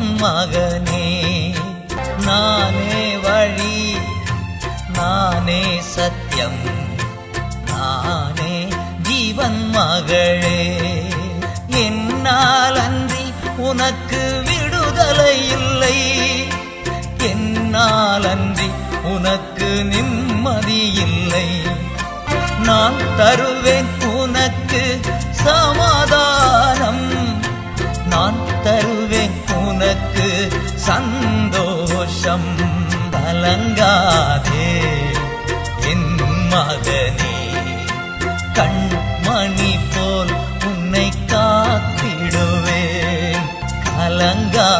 என் மகனே நானே வழி நானே சத்தியம் நானே ஜீவன் மகளே. என்னால் அன்றி உனக்கு விடுதலை இல்லை. என்னால் அன்றி உனக்கு நிம்மதி இல்லை. நான் தருவேன் உனக்கு சமாதானம். தருவேன் உனக்கு சந்தோஷம் கலங்காதே என் மகனே கண்மணி போல் உன்னை காத்திடுவேன். கலங்கா